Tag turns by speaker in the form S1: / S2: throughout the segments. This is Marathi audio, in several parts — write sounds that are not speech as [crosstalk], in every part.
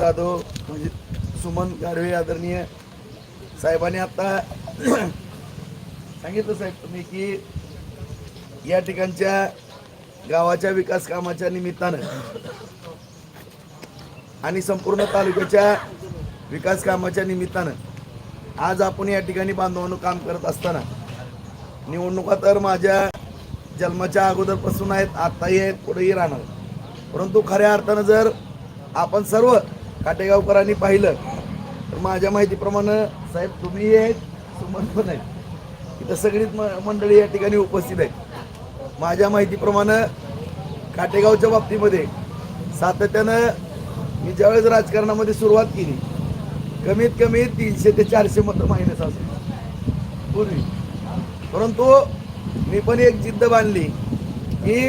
S1: जाधव म्हणजे सुमन गारवे आदरणीय साहेबांनी आता सांगितलं साहेब तुम्ही की या ठिकाणच्या गावाच्या विकास कामाच्या निमित्तानं आणि संपूर्ण तालुक्याच्या विकास कामाच्या निमित्तानं आज आपण या ठिकाणी बांधवांनो काम करत असताना निवडणुका तर माझ्या जन्माच्या अगोदरपासून आहेत आत्ताही आहेत पुढेही राहणार परंतु खऱ्या अर्थानं जर आपण सर्व काटेगावकरांनी पाहिलं तर माझ्या माहितीप्रमाणे साहेब तुम्ही आहेत सुमन पण आहेत. इथं सगळीच म मंडळी या ठिकाणी उपस्थित आहेत. माझ्या माहितीप्रमाणे काटेगावच्या बाबतीमध्ये सातत्यानं मी ज्यावेळेस राजकारणामध्ये सुरुवात केली कमीत कमी तीनशे ते चारशे मतं मायनस असेल पूर्वी. परंतु मी पण एक जिद्द बांधली की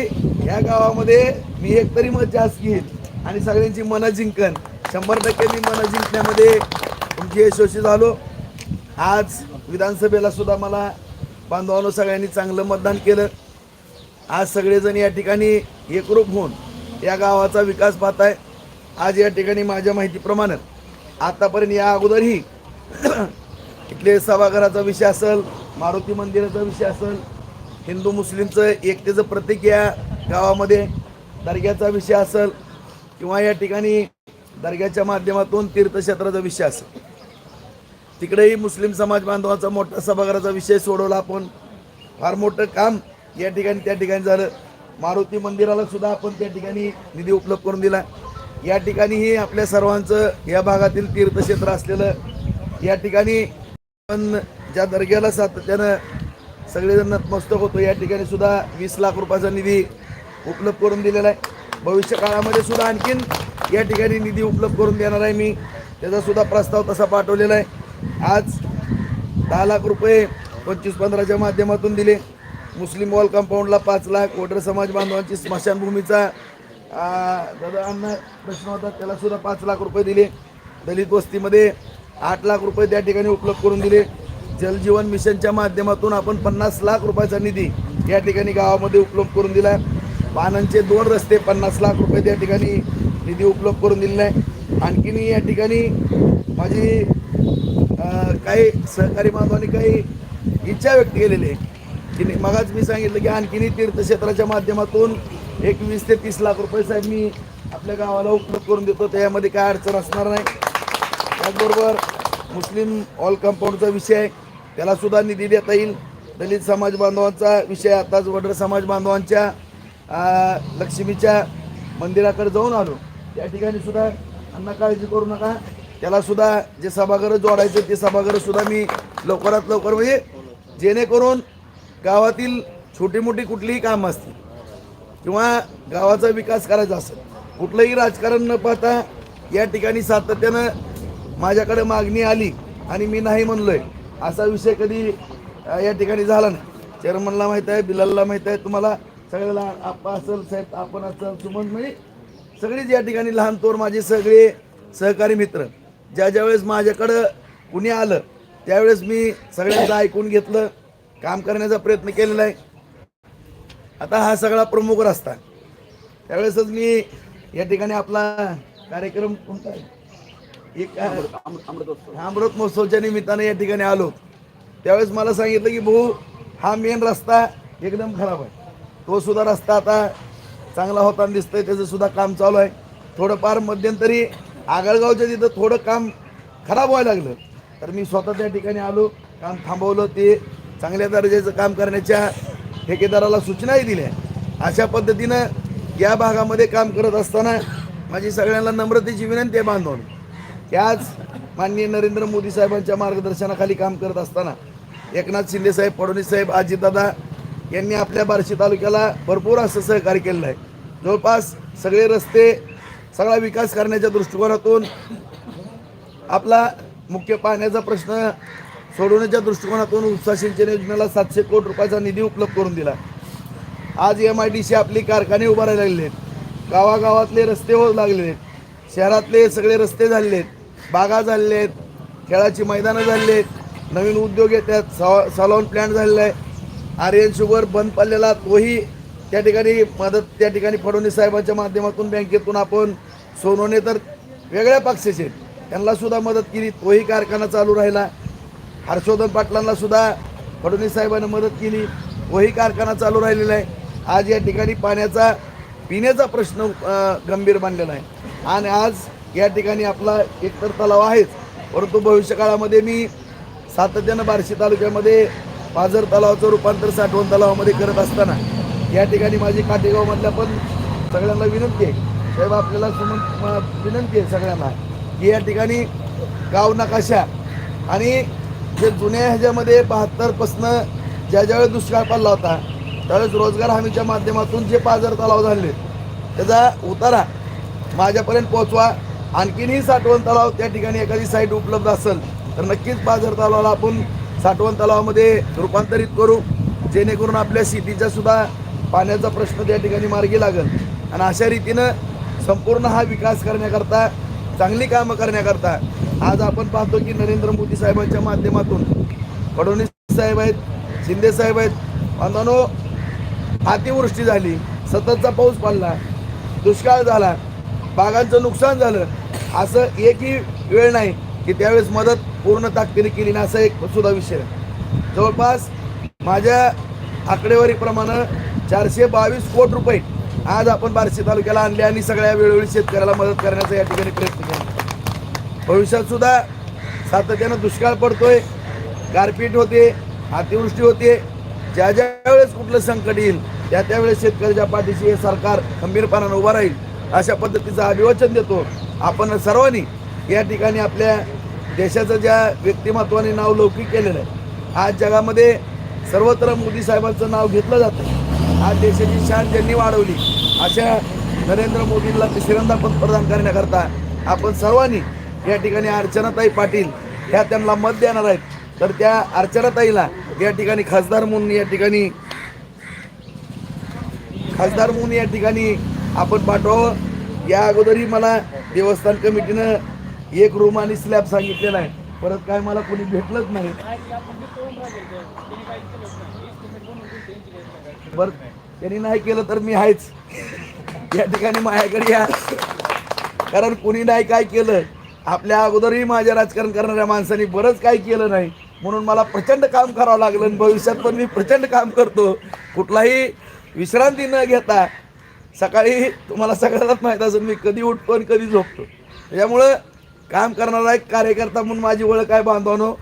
S1: ह्या गावामध्ये मी एक तरी मत जास्त घेईल आणि सगळ्यांची मनं जिंकन. शंभर टक्के मी मन जिंकण्यामध्ये तुमची यशस्वी झालो. आज विधानसभेला सुद्धा मला बांधवांनो सगळ्यांनी चांगलं मतदान केलं. आज सगळेजण या ठिकाणी एकरूप होऊन या गावाचा विकास पाहत आहे आज या ठिकाणी माझ्या माहितीप्रमाणे आतापर्यंत या अगोदरही [clears throat] इथले सभागृहाचा विषय असेल मारुती मंदिराचा विषय असेल हिंदू मुस्लिमचं एकतेचं प्रतीक या गावामध्ये दर्ग्याचा विषय असेल किंवा या ठिकाणी दर्ग्याच्या माध्यमातून तीर्थक्षेत्राचा विषय असेल. तिकडेही मुस्लिम समाज बांधवाचा मोठा सभागृहाचा विषय सोडवला आपण. फार मोठं काम या ठिकाणी त्या ठिकाणी झालं. मारुती मंदिराला सुद्धा आपण त्या ठिकाणी निधी उपलब्ध करून दिला. या ठिकाणीही आपल्या सर्वांचं या भागातील तीर्थक्षेत्र असलेलं या ठिकाणी पण ज्या दर्ग्याला सातत्यानं सगळेजण नतमस्तक होतो या ठिकाणी सुद्धा वीस लाख रुपयाचा निधी उपलब्ध करून दिलेला आहे. भविष्य काळामध्ये सुद्धा आणखीन या ठिकाणी निधी उपलब्ध करून देणार आहे मी. त्याचा सुद्धा प्रस्ताव तसा पाठवलेला आहे. आज दहा लाख रुपये पंचवीस पंधराच्या माध्यमातून दिले. मुस्लिम वॉल कंपाऊंडला पाच लाख. वडर समाज बांधवांची स्मशानभूमीचा दादा अन्न प्रश्न होता त्याला सुद्धा पाच लाख रुपये दिले. दलित वस्तीमध्ये आठ लाख रुपये त्या ठिकाणी उपलब्ध करून दिले. जलजीवन मिशनच्या माध्यमातून आपण पन्नास लाख रुपयाचा निधी या ठिकाणी गावामध्ये उपलब्ध करून दिला. पानांचे दोन रस्ते पन्नास लाख रुपये त्या ठिकाणी निधी उपलब्ध करून दिलेला आहे आणखीन या ठिकाणी माझी काही सहकारी बांधवांनी काही इच्छा व्यक्त केलेली आहे. की मगाच मी सांगितलं की आणखीनही तीर्थक्षेत्राच्या माध्यमातून एक वीस ते तीस लाख रुपये साहेब मी आपल्या गावाला उपलब्ध करून देतो. त्यामध्ये काय अडचण असणार नाही. त्याचबरोबर मुस्लिम ऑल कंपाऊंडचा विषय आहे. त्याला सुद्धा निधी देता येईल. दलित समाज बांधवांचा विषय आताच वडर समाज बांधवांच्या लक्ष्मीच्या मंदिराकडे जाऊन आलो. त्या ठिकाणी सुद्धा अण्णा काळजी करू नका. त्याला सुद्धा जे सभागृह जोडायचं ते सभागृह सुद्धा मी लवकरात लवकर म्हणजे जेणेकरून गावातील छोटी मोठी कुठलीही कामं असतील किंवा गावाचा विकास करायचा असेल कुठलंही राजकारण न पाहता या ठिकाणी सातत्यानं माझ्याकडे मागणी आली आणि मी नाही म्हणलोय असा विषय कधी या ठिकाणी झाला नाही. चेअरमनला माहीत आहे बिलालला माहीत आहे तुम्हाला सगळ्याला आप्पा असेल साहेब आपण असेल सुमन म्हणजे सगळेच या ठिकाणी लहान तोर माझे सगळे सहकारी मित्र. ज्या ज्यावेळेस माझ्याकडं कुणी आलं त्यावेळेस मी सगळ्यांचं ऐकून घेतलं काम करण्याचा प्रयत्न केलेला आहे. आता हा सगळा प्रमुख रस्ता. त्यावेळेसच मी या ठिकाणी आपला कार्यक्रम कोणता आहे? एक हा अमृत महोत्सवच्या निमित्ताने या ठिकाणी आलो. त्यावेळेस मला सांगितलं की भाऊ हा मेन रस्ता एकदम खराब आहे. तो सुद्धा रस्ता आता चांगला होताना दिसतंय त्याचं सुद्धा काम चालू आहे. थोडंफार मध्यंतरी आगळगावच्या तिथं थोडं काम खराब व्हायला लागलं. तर मी स्वतः त्या ठिकाणी आलो काम थांबवलं ते चांगल्या दर्जाचं काम करण्याच्या ठेकेदाराला सूचनाही दिल्या. अशा पद्धतीनं या भागामध्ये काम करत असताना माझी सगळ्यांना नम्रतेची विनंती आहे बांधवून. की आज माननीय नरेंद्र मोदी साहेबांच्या मार्गदर्शनाखाली काम करत असताना एकनाथ शिंदे साहेब फडणवीस साहेब अजितदादा यांनी आपल्या बार्शी तालुक्याला भरपूर असं सहकार्य केलेलं आहे. जवळपास सगळे रस्ते सगळा विकास करण्याच्या दृष्टिकोनातून आपला मुख्य पाण्याचा प्रश्न सोडवण्याच्या दृष्टिकोनातून उपसा सिंचन योजनेला सातशे कोटी रुपयाचा निधी उपलब्ध करून दिला. आज एम आय डी सी आपली कारखाने उभारायला लागले आहेत. गावागावातले रस्ते होऊ लागले आहेत. शहरातले सगळे रस्ते झालेले आहेत. बागा झालेले आहेत. खेळाची मैदानं झालेली आहेत. नवीन उद्योग येतात सॉ सलॉन प्लॅन्ट झालेला आहे. आर्यन शुगर बंद पडलेला तोही त्या ठिकाणी मदत त्या ठिकाणी फडणवीस साहेबांच्या माध्यमातून बँकेतून आपण सोनवणे तर वेगळ्या पक्षाचे आहेत. त्यांना सुद्धा मदत केली तोही कारखाना चालू राहिला. हर्षवर्धन पाटलांना सुद्धा फडणवीस साहेबांनी मदत केली तोही कारखाना चालू राहिलेला आहे. आज या ठिकाणी पाण्याचा पिण्याचा प्रश्न गंभीर मानलेला आहे. आणि आज या ठिकाणी आपला एकतर तलाव आहेच परंतु भविष्यकाळामध्ये मी सातत्यानं बार्शी तालुक्यामध्ये पाझर तलावाचं रूपांतर साठवण तलावामध्ये करत असताना या ठिकाणी माझी काटेगावमधल्या पण सगळ्यांना विनंती आहे. साहेब आपल्याला सुमन विनंती आहे सगळ्यांना की या ठिकाणी गाव नकाशा आणि जे जुन्या ह्याच्यामध्ये बहात्तरपासनं ज्या ज्यावेळेस दुष्काळ पडला होता त्यावेळेस रोजगार हमीच्या माध्यमातून जे पाझर तलाव झाले त्याचा उतारा माझ्यापर्यंत पोहोचवा. आणखीनही साठवण तलाव त्या ठिकाणी एखादी साईट उपलब्ध असेल तर नक्कीच बाजार तलावाला आपण साठवण तलावामध्ये रूपांतरित करू जेणेकरून आपल्या सिटीचा सुद्धा पाण्याचा प्रश्न त्या ठिकाणी मार्गी लागेल. आणि अशा रीतीनं संपूर्ण हा विकास करण्याकरता चांगली कामं करण्याकरता आज आपण पाहतो की नरेंद्र मोदी साहेबांच्या माध्यमातून फडणवीस साहेब आहेत शिंदे साहेब आहेत बांधवांनो अतिवृष्टी झाली सततचा पाऊस पडला दुष्काळ झाला बागांचं नुकसान झालं असं एकही वेळ नाही. की त्यावेळेस मदत पूर्ण ताकदीने केली ना असा एक सुद्धा विषय आहे. जवळपास माझ्या आकडेवारीप्रमाणे चारशे बावीस कोट रुपये आज आपण बार्शी तालुक्याला आणले आणि सगळ्या वेळोवेळी शेतकऱ्याला मदत करण्याचा या ठिकाणी प्रयत्न केला. भविष्यात सुद्धा सातत्यानं दुष्काळ पडतोय गारपीट होते अतिवृष्टी होते. ज्या ज्या वेळेस कुठलं संकट येईल त्या त्यावेळेस शेतकऱ्याच्या पाठीशी हे सरकार खंबीरपणानं उभं राहील अशा पद्धतीचं अभिवचन देतो आपण सर्वांनी. या ठिकाणी आपल्या देशाचं ज्या व्यक्तिमत्वाने नाव लौकिक केलेलं आहे आज जगामध्ये सर्वत्र मोदी साहेबांचं नाव घेतलं जातं. आज देशाची शान ज्यांनी वाढवली अशा नरेंद्र मोदींना तिसऱ्यांदा पंतप्रधान करण्याकरता आपण सर्वांनी या ठिकाणी अर्चनाताई पाटील ह्या त्यांना मत देणार आहेत. तर त्या अर्चनाताईला या ठिकाणी खासदार म्हणून या ठिकाणी खासदार म्हणून या ठिकाणी आपण पाठवावं. या अगोदरही मला देवस्थान कमिटीनं एक रूम आणि स्लॅब सांगितलेला आहे. परत काय मला कोणी भेटलंच नाही. बर त्यांनी नाही केलं तर मी आहेच. या ठिकाणी माझ्याकडे या. कारण कोणी नाही काय केलं आपल्या अगोदरही माझ्या राजकारण करणाऱ्या माणसांनी बरंच काय केलं नाही. म्हणून मला प्रचंड काम करावं लागलं आणि भविष्यात पण मी प्रचंड काम करतो. कुठलाही विश्रांती न घेता सकाळी तुम्हाला सगळ्यांनाच माहीत असेल मी कधी उठतो आणि कधी झोपतो. त्याच्यामुळं काम करणारा एक कार्यकर्ता म्हणून माझी ओळख आहे बांधवानो.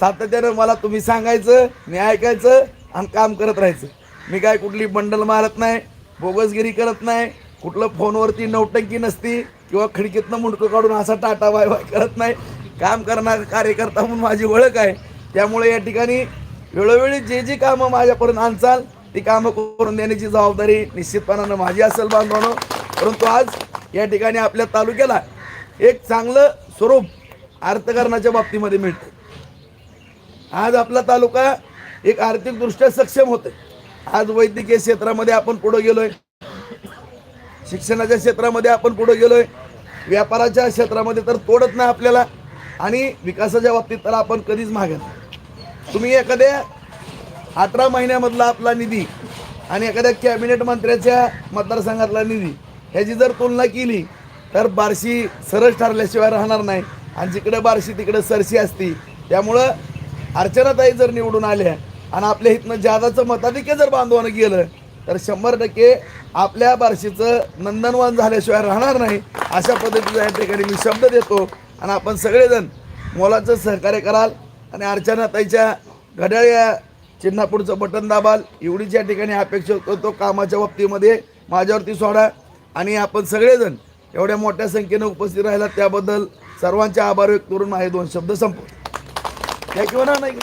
S1: सातत्यानं मला तुम्ही सांगायचं मी ऐकायचं आणि काम करत राहायचं. मी काय कुठली बंडल मारत नाही बोगसगिरी करत नाही कुठलं फोनवरती नौटंकी नसती किंवा खिडकीतनं मुंडकं काढून असा टाटा वाय वाय करत नाही. काम करणारा कार्यकर्ता म्हणून माझी ओळख आहे. त्यामुळे या ठिकाणी वेळोवेळी जे जी कामं माझ्यापर्यंत आणचाल ती कामं करून देण्याची जबाबदारी निश्चितपणानं माझी असेल बांधवानो. परंतु आज या ठिकाणी आपल्या तालुक्याला एक चांगलं स्वरूप अर्थकारणाच्या बाबतीमध्ये मिळतं. आज आपला तालुका एक आर्थिकदृष्ट्या सक्षम होते आज वैद्यकीय क्षेत्रामध्ये आपण पुढे गेलोय. शिक्षणाच्या क्षेत्रामध्ये आपण पुढे गेलोय. व्यापाराच्या क्षेत्रामध्ये तर तोडत नाही आपल्याला. आणि विकासाच्या बाबतीत तर आपण कधीच मागत नाही. तुम्ही एखाद्या अठरा महिन्यामधला आपला निधी आणि एखाद्या कॅबिनेट मंत्र्याच्या मतदारसंघातला निधी ह्याची जर तुलना केली तर बारशी सरस ठरल्याशिवाय राहणार नाही. आणि जिकडे बारशी तिकडे सरशी असती. त्यामुळं अर्चनाताई जर निवडून आल्या आणि आपल्या इथनं जादाचं मताधिक्य जर बांधवानं गेलं तर शंभर टक्के आपल्या बारशीचं नंदनवन झाल्याशिवाय राहणार नाही. अशा पद्धतीचा या ठिकाणी मी शब्द देतो. आणि आपण सगळेजण मोलाचं सहकार्य कराल आणि अर्चनाताईच्या घड्याळ या चिन्हापुढचं बटन दाबाल. एवढीच या ठिकाणी अपेक्षा करतो. कामाच्या बाबतीमध्ये माझ्यावरती सोडा. आणि आपण सगळेजण एवढ्या मोठ्या संख्येने उपस्थित राहिला त्याबद्दल सर्वांचे आभार व्यक्त करून माझे दोन शब्द संपवतो. किंवा नाही.